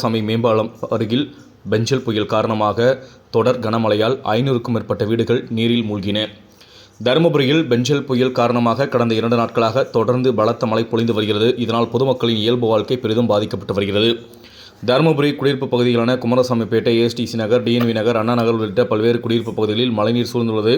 சாமி மேம்பாலம் அருகில் பெஞ்சல் புயல் காரணமாக தொடர் கனமழையால் ஐநூறுக்கும் மேற்பட்ட வீடுகள் நீரில் மூழ்கின. தருமபுரியில் பெஞ்சல் புயல் காரணமாக கடந்த இரண்டு நாட்களாக தொடர்ந்து பலத்த மழை பொழிந்து வருகிறது. இதனால் பொதுமக்களின் இயல்பு வாழ்க்கை பெரிதும் பாதிக்கப்பட்டு வருகிறது. தருமபுரி குடியிருப்பு பகுதிகளான குமாரசாமிப்பேட்டை ஏஎஸ்டிசி நகர் டிஎன்வி நகர் அண்ணா நகர் உள்ளிட்ட பல்வேறு குடியிருப்பு பகுதிகளில் மழைநீர் சூழ்ந்துள்ளது.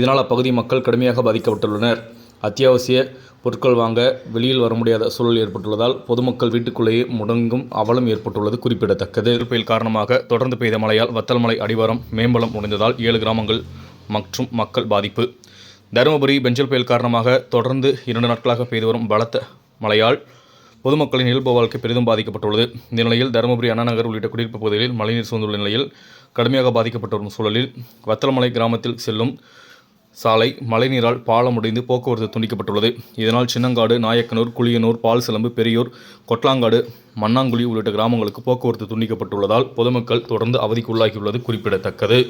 இதனால் அப்பகுதி மக்கள் கடுமையாக பாதிக்கப்பட்டுள்ளனர். அத்தியாவசிய பொருட்கள் வாங்க வெளியில் வர முடியாத சூழல் ஏற்பட்டுள்ளதால் பொதுமக்கள் வீட்டுக்குள்ளேயே முடங்கும் அவலம் ஏற்பட்டுள்ளது குறிப்பிடத்தக்கது. புயல் காரணமாக தொடர்ந்து பெய்த மழையால் வத்தல்மலை அடிவாரம் மேம்பலம் உடைந்ததால் ஏழு கிராமங்கள் மற்றும் மக்கள் பாதிப்பு. தருமபுரி பெஞ்சல் புயல் காரணமாக தொடர்ந்து இரண்டு நாட்களாக பெய்து வரும் பலத்த மழையால் பொதுமக்களின் இயல்பு வாழ்க்கை பெரிதும் பாதிக்கப்பட்டுள்ளது. இந்த நிலையில் தருமபுரி அண்ணாநகர் உள்ளிட்ட குடியிருப்பு பகுதிகளில் மழைநீர் சூழ்ந்துள்ள நிலையில் கடுமையாக பாதிக்கப்பட்டு வரும் சூழலில் வத்தலமலை கிராமத்தில் செல்லும் சாலை மழைநீரால் பாலம் உடைந்து போக்குவரத்து துண்டிக்கப்பட்டுள்ளது. இதனால் சின்னங்காடு நாயக்கனூர் குளியனூர் பால் சிலம்பு பெரியூர் கொட்லாங்காடு மண்ணாங்குழி உள்ளிட்ட கிராமங்களுக்கு போக்குவரத்து துண்டிக்கப்பட்டுள்ளதால் பொதுமக்கள் தொடர்ந்து அவதிக்குள்ளாகியுள்ளது குறிப்பிடத்தக்கது.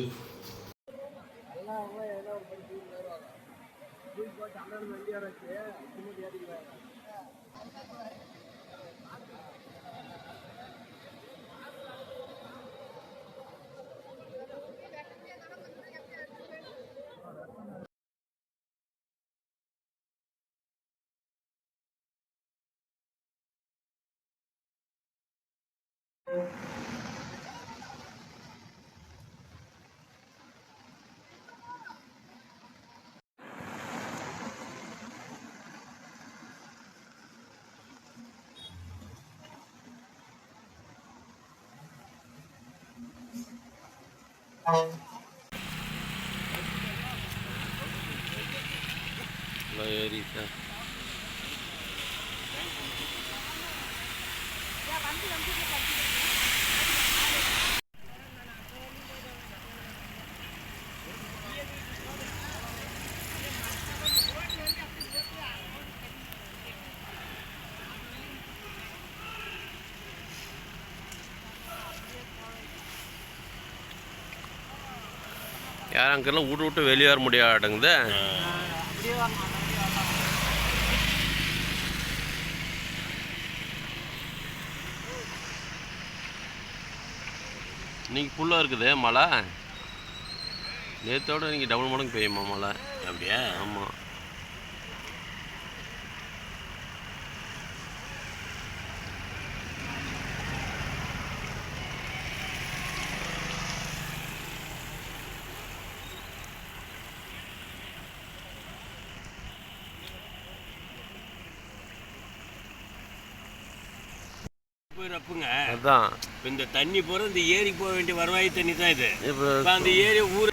Laerita. யாரும் அங்கெல்லாம் விட்டு விட்டு வெளியே வர முடியாதுங்குது இன்னைக்கு ஃபுல்லாக இருக்குது மழை. நேற்றோட இன்னைக்கு டபுள் மடங்கு பெய்யுமா மழை? அப்படியா? ஆமாம் போயிடப்புங்க அதான். இந்த தண்ணி போகிற இந்த ஏரிக்கு போக வேண்டிய வருவாய் தண்ணி தான் இது. இப்போ அந்த ஏரி ஊர்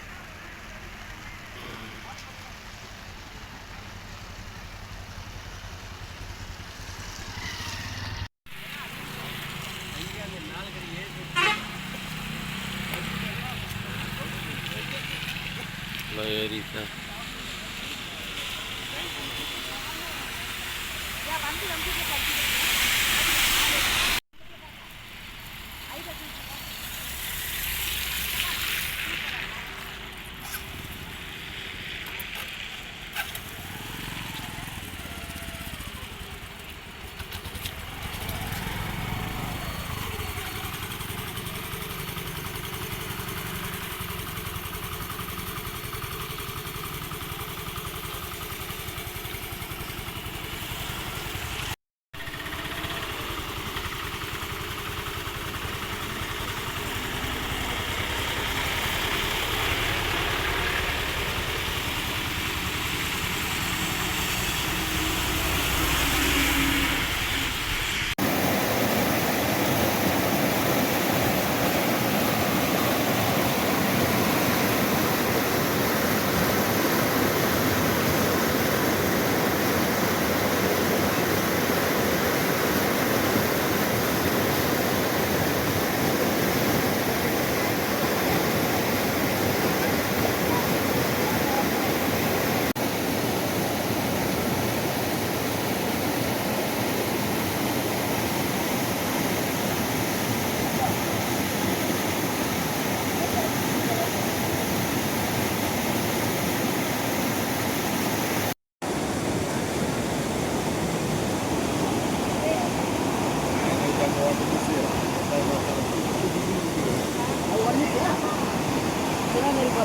ஏறிட்டா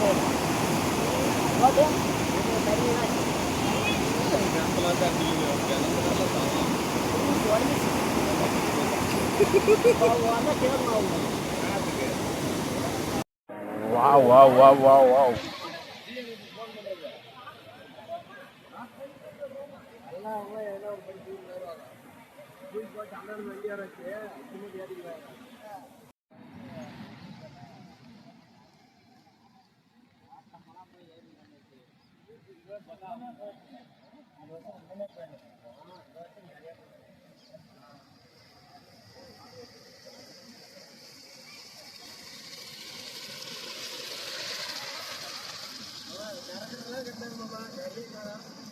Wow, wow, wow, wow, wow. இதுக்குதான்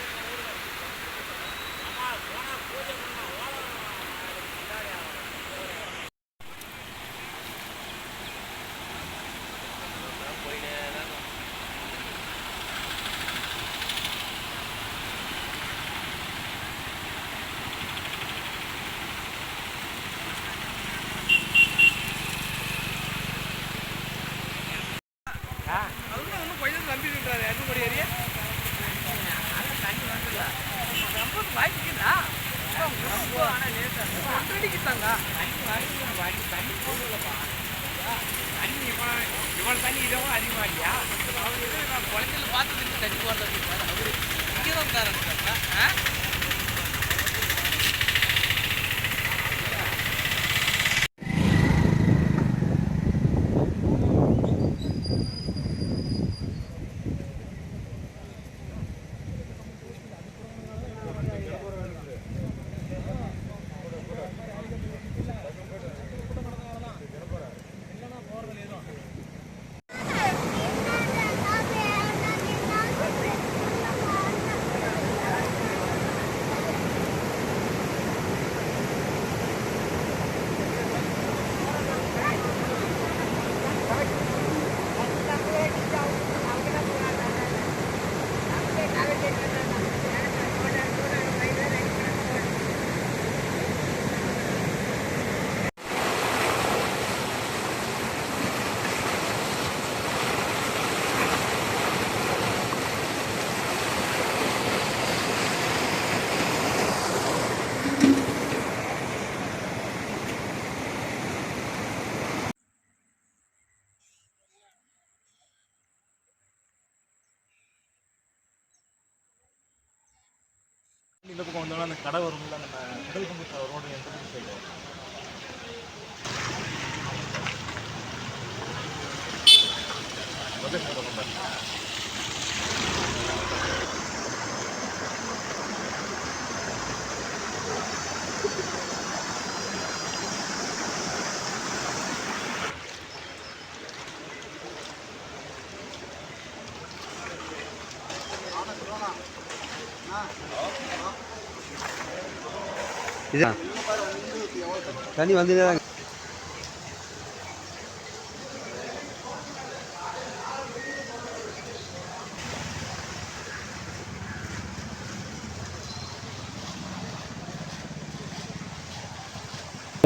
இந்த பக்கம் வந்தோம்னா அந்த கடை வரும்ல நம்ம கடல் கம்பு ரோடு எந்த சைடு தண்ணி வந்துட்டே தான்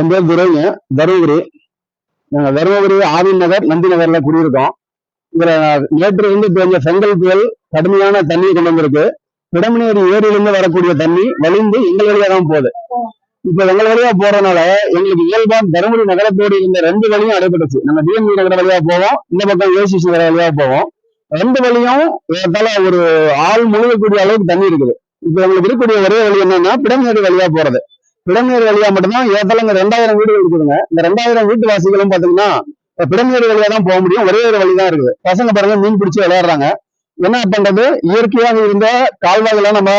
என் பேர் துரைங்க. தருமபுரி. நாங்கள் தருமபுரி ஆவின் நகர் நந்தி நகரில் குடியிருக்கோம். இதில் நேற்று இருந்து கொஞ்சம் செங்கல் புயல் கடுமையான தண்ணி கொண்டு வந்திருக்கு. பிடமனேரி ஏரியிலிருந்து வரக்கூடிய தண்ணி வலிந்து எங்கள் வழியா தான் போகுது. இப்ப எங்கள் வழியா போறதுனால எங்களுக்கு இயல்பா தருமபுரி நகரத்தோடு இருந்த ரெண்டு வழியும் அடைபட்டுச்சு. நம்ம டிஎம்பி நகர வழியா போவோம் இந்த பக்கம் ஏசிசி நகர வழியா போவோம். ரெண்டு வழியும் ஏற்றால ஒரு ஆள் முழுகக்கூடிய அளவுக்கு தண்ணி இருக்குது. இப்ப எங்களுக்கு இருக்கக்கூடிய ஒரே வழி என்னன்னா பிடமேடு வழியா போறது. பிடமேரி வழியா மட்டும்தான் ஏறத்தாழ இங்க ரெண்டாயிரம் வீடுகள் இருக்குதுங்க. இந்த ரெண்டாயிரம் வீட்டு வாசிகளும் பாத்தீங்கன்னா பிடமேரி பிடமேடு வழியா தான் போக முடியும். ஒரே ஒரு வழி தான் இருக்குது. பசங்க பாருங்க மீன் பிடிச்சி விளையாடுறாங்க. என்ன பண்றது? இயற்கையாக இருந்த கால்வாய்களை நம்ம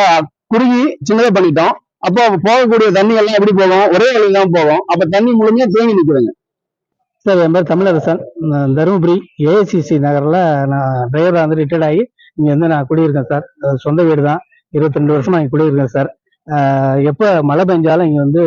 குறுகி சின்னதா பண்ணிட்டோம். அப்போ போகக்கூடிய தண்ணி எல்லாம் எப்படி போகும்? ஒரே வழியில் தான் போகும். அப்ப தண்ணி முழுமையா தேங்கி நிற்கிறாங்க சார் என் பேர் தமிழரசன். தருமபுரி ஏஐசிசி நகரில் நான் டிரைவராக வந்து ரிட்டையர்ட் ஆகி இங்கே வந்து நான் குடியிருக்கேன் சார். அது சொந்த வீடு தான் இருபத்தி ரெண்டு வருஷமாக இங்கே குடியிருக்கேன் சார். எப்போ மழை பெஞ்சாலும் இங்கே வந்து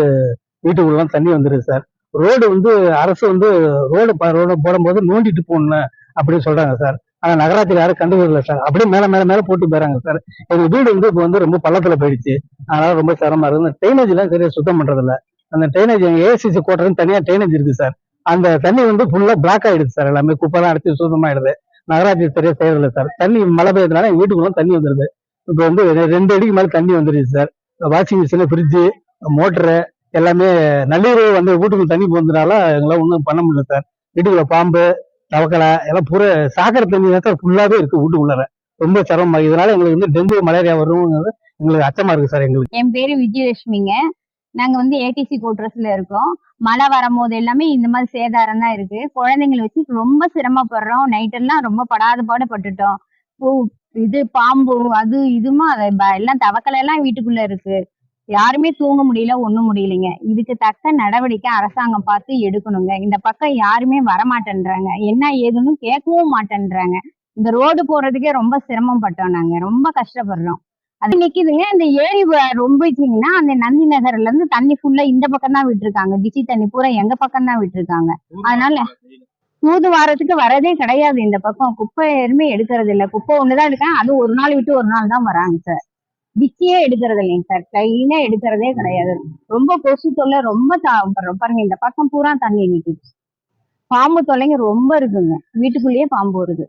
வீட்டுக்குள்ளலாம் தண்ணி வந்துடுது சார். ரோடு வந்து அரசு வந்து ரோடு ரோடு போடும்போது நோண்டிட்டு போடணும் அப்படின்னு சொல்கிறாங்க சார். ஆனால் நகராட்சியில் யாரும் கண்டுக்கிறதில்ல சார். அப்படியே மேலே மேலே மேலே போட்டு போயிறாங்க சார். எங்க வீடு வந்து இப்போ வந்து ரொம்ப பள்ளத்தில் போயிடுச்சு. அதனால ரொம்ப சிரமமா இருக்குது ட்ரைனேஜ்லாம் சரியா சுத்தம் பண்றதில்ல. அந்த ட்ரைனேஜ் எங்க ஏசிசி கோட்டர்னு தனியாக ட்ரைனேஜ் இருக்கு சார். அந்த தண்ணி வந்து ஃபுல்லா பிளாக் ஆயிடுது சார் எல்லாமே. குப்பைலாம் அடிச்சு சுத்தமாயிடுது. நகராட்சி சரியா செய்யறதில்ல சார். தண்ணி மழை பெய்யறதுனால எங்க வீட்டுக்குள்ள தண்ணி வந்துருது. இப்போ வந்து ரெண்டு அடிக்கு மேல தண்ணி வந்துருச்சு sir. Washing machine fridge motor எல்லாமே நள்ளிரவு வந்து வீட்டுக்குள்ள தண்ணி போனதுனால எங்களால் ஒன்றும் பண்ண முடியல சார். வீட்டுக்குள்ள பாம்பு தவக்கலை எல்லாம் பூரா சாக்கடை தண்ணி தான் ஃபுல்லாவே இருக்கு வீட்டுக்குள்ளார ரொம்ப சிரமம் இதனால எங்களுக்கு வந்து டெங்கு மலேரியா வரும்ங்கிறது எங்களுக்கு அச்சமா இருக்கு சார் எங்களுக்கு. என் பேரு விஜயலட்சுமிங்க. நாங்க வந்து ஏடிசி கோட்ரஸ்ல இருக்கோம். மழை வரும்போது எல்லாமே இந்த மாதிரி சேதாரம் தான் இருக்கு. குழந்தைங்களை வச்சு ரொம்ப சிரமப்படுறோம். நைட் எல்லாம் ரொம்ப படாத பாடு பட்டுட்டோம். இது பாம்பு அது இதுமா எல்லாம் தவக்கலை எல்லாம் வீட்டுக்குள்ள இருக்கு. யாருமே தூங்க முடியல ஒண்ணும் முடியலைங்க. இதுக்கு தக்க நடவடிக்கை அரசாங்கம் பார்த்து எடுக்கணுங்க. இந்த பக்கம் யாருமே வரமாட்டேன்றாங்க. என்ன ஏதுன்னு கேட்கவும் மாட்டேன்றாங்க. இந்த ரோடு போறதுக்கே ரொம்ப சிரமப்பட்டோம் நாங்க. ரொம்ப கஷ்டப்படுறோம். அது நிக்குதுங்க. இந்த ஏரி ரொம்ப ரொம்பிச்சிங்கன்னா அந்த நந்தி நகர்ல இருந்து தண்ணி ஃபுல்லா இந்த பக்கம் தான் விட்டுருக்காங்க. டிச்சி தண்ணி பூரா எங்க பக்கம் தான் விட்டுருக்காங்க. அதனால தூது வாரத்துக்கு வரதே கிடையாது. இந்த பக்கம் குப்பை எதுவுமே எடுக்கிறது இல்ல. குப்பை ஒண்ணுதான் எடுக்காங்க அது ஒரு நாள் விட்டு ஒரு நாள் தான் வராங்க சார். டிச்சியே எடுக்கிறது இல்லைங்க சார். கையில எடுக்கிறதே கிடையாது. ரொம்ப கொசு தொல்லை ரொம்ப பாருங்க இந்த பக்கம் பூரா தண்ணி நிக்குது. பாம்பு தொல்லைங்க ரொம்ப இருக்குங்க. வீட்டுக்குள்ளேயே பாம்பு வருது.